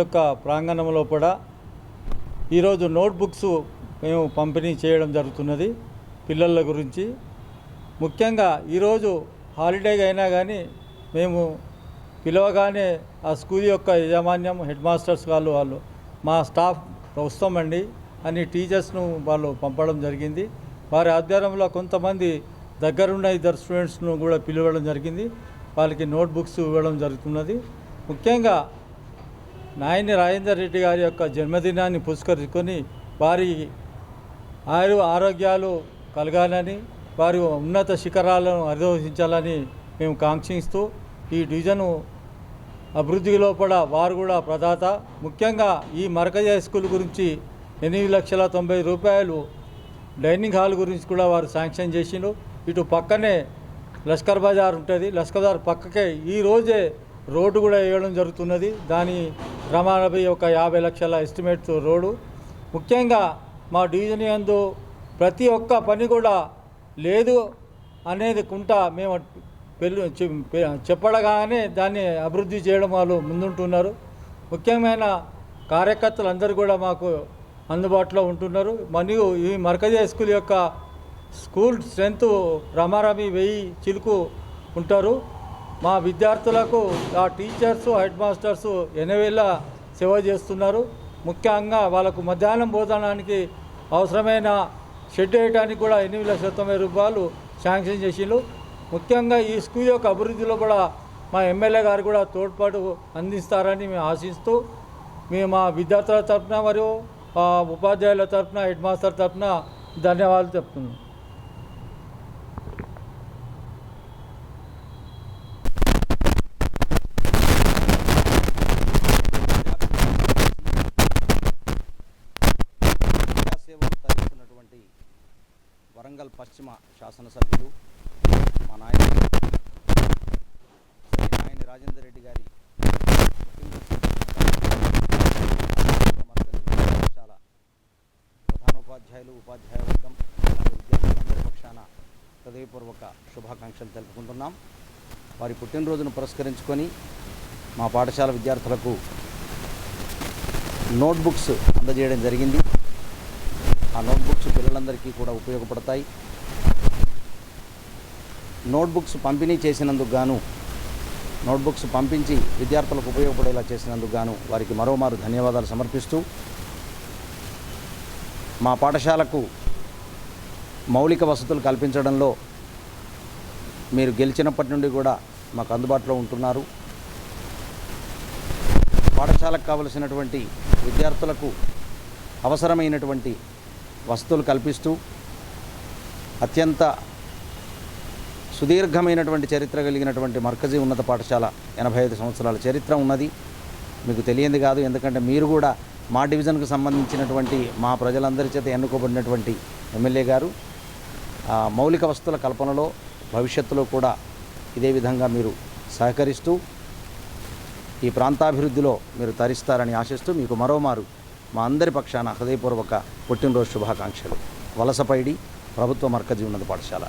యొక్క ప్రాంగణంలో కూడా ఈరోజు నోట్బుక్స్ మేము పంపిణీ చేయడం జరుగుతున్నది పిల్లల గురించి. ముఖ్యంగా ఈరోజు హాలిడే అయినా కానీ మేము పిలవగానే ఆ స్కూల్ యొక్క యాజమాన్యం హెడ్ మాస్టర్స్ వాళ్ళు వాళ్ళు మా స్టాఫ్ వస్తామండి అని టీచర్స్ను వాళ్ళు పంపడం జరిగింది. వారి ఆధ్వర్యంలో కొంతమంది దగ్గరున్న ఇద్దరు స్టూడెంట్స్ను కూడా పిలవడం జరిగింది. వాళ్ళకి నోట్బుక్స్ ఇవ్వడం జరుగుతున్నది. ముఖ్యంగా నాయని రాజేందర్ రెడ్డి గారి యొక్క జన్మదినాన్ని పురస్కరించుకొని వారి ఆయు ఆరోగ్యాలు కలగాలని వారి ఉన్నత శిఖరాలను అధిరోహించాలని మేము కాంక్షిస్తూ ఈ డివిజన్ అభివృద్ధి లోపల వారు కూడా ప్రదాత. ముఖ్యంగా ఈ మరకజ హై స్కూల్ గురించి ఎనిమిది లక్షల తొంభై రూపాయలు డైనింగ్ హాల్ గురించి కూడా వారు శాంక్షన్ చేసిండ్రు. ఇటు పక్కనే లష్కర్ బజార్ ఉంటుంది. లష్కర్ బజార్ పక్కకే ఈ రోజే రోడ్డు కూడా వేయడం జరుగుతున్నది. దాని రమానభి ఒక యాభై లక్షల ఎస్టిమేట్స్ రోడ్డు. ముఖ్యంగా మా డివిజన్ యందు ప్రతి ఒక్క పని కూడా లేదు అనేది కుంట మేము పెళ్ళి చె- చెప్పడగానే దాన్ని అభివృద్ధి చేయడం వాళ్ళు ముందుంటున్నారు. ముఖ్యమైన కార్యకర్తలు అందరూ కూడా మాకు అందుబాటులో ఉంటున్నారు. మరియు ఈ మర్కజీ హై స్కూల్ యొక్క స్కూల్ స్ట్రెంత్ రమారమి వెయ్యి చిలుకు ఉంటారు. మా విద్యార్థులకు ఆ టీచర్స్ హెడ్ మాస్టర్స్ ఎనవేళ సేవ చేస్తున్నారు. ముఖ్యంగా వాళ్ళకు మధ్యాహ్నం భోజనానికి అవసరమైన షెడ్ వేయడానికి కూడా ఎనిమిది లక్షల తొంభై రూపాయలు శాంక్షన్ చేసిండ్రు. ముఖ్యంగా ఈ స్కూల్ యొక్క అభివృద్ధిలో కూడా మా ఎమ్మెల్యే గారు కూడా తోడ్పాటు అందిస్తారని మేము ఆశిస్తూ మేము మా విద్యార్థుల తరఫున మరియు ఉపాధ్యాయుల తరఫున హెడ్ మాస్టర్ తరఫున ధన్యవాదాలు చెప్తున్నాం. వరంగల్ పశ్చిమ శాసనసభ్యులు మా నాయకుడు శ్రీ నాయని రాజేందర్ రెడ్డి గారి పాఠశాల ప్రధానోపాధ్యాయులు ఉపాధ్యాయ వర్గం విద్యార్థులందరి పక్షాన హృదయపూర్వక శుభాకాంక్షలు తెలుపుకుంటున్నాం. వారి పుట్టినరోజును పురస్కరించుకొని మా పాఠశాల విద్యార్థులకు నోట్బుక్స్ అందజేయడం జరిగింది. ఆ నోట్బుక్స్ పిల్లలందరికీ కూడా ఉపయోగపడతాయి. నోట్బుక్స్ పంపిణీ చేసినందుకు గాను నోట్బుక్స్ పంపించి విద్యార్థులకు ఉపయోగపడేలా చేసినందుకు గాను వారికి మరోమారు ధన్యవాదాలు సమర్పిస్తూ మా పాఠశాలకు మౌలిక వసతులు కల్పించడంలో మీరు గెలిచినప్పటి నుండి కూడా మాకు అందుబాటులో ఉంటున్నారు. పాఠశాలకు కావలసినటువంటి విద్యార్థులకు అవసరమైనటువంటి వసతులు కల్పిస్తూ అత్యంత సుదీర్ఘమైనటువంటి చరిత్ర కలిగినటువంటి మర్కజీ ఉన్నత పాఠశాల ఎనభై ఐదు సంవత్సరాల చరిత్ర ఉన్నది. మీకు తెలియంది కాదు ఎందుకంటే మీరు కూడా మా డివిజన్కు సంబంధించినటువంటి మా ప్రజలందరి చేత ఎన్నుకోబడినటువంటి ఎమ్మెల్యే గారు. ఆ, మౌలిక వసతుల కల్పనలో భవిష్యత్తులో కూడా ఇదే విధంగా మీరు సహకరిస్తూ ఈ ప్రాంతాభివృద్ధిలో మీరు తరిస్తారని ఆశిస్తూ మీకు మరోమారు మా అందరి పక్షాన హృదయపూర్వక పుట్టినరోజు శుభాకాంక్షలు. వలసపైడి ప్రభుత్వ మర్కజీ ఉన్నత పాఠశాల.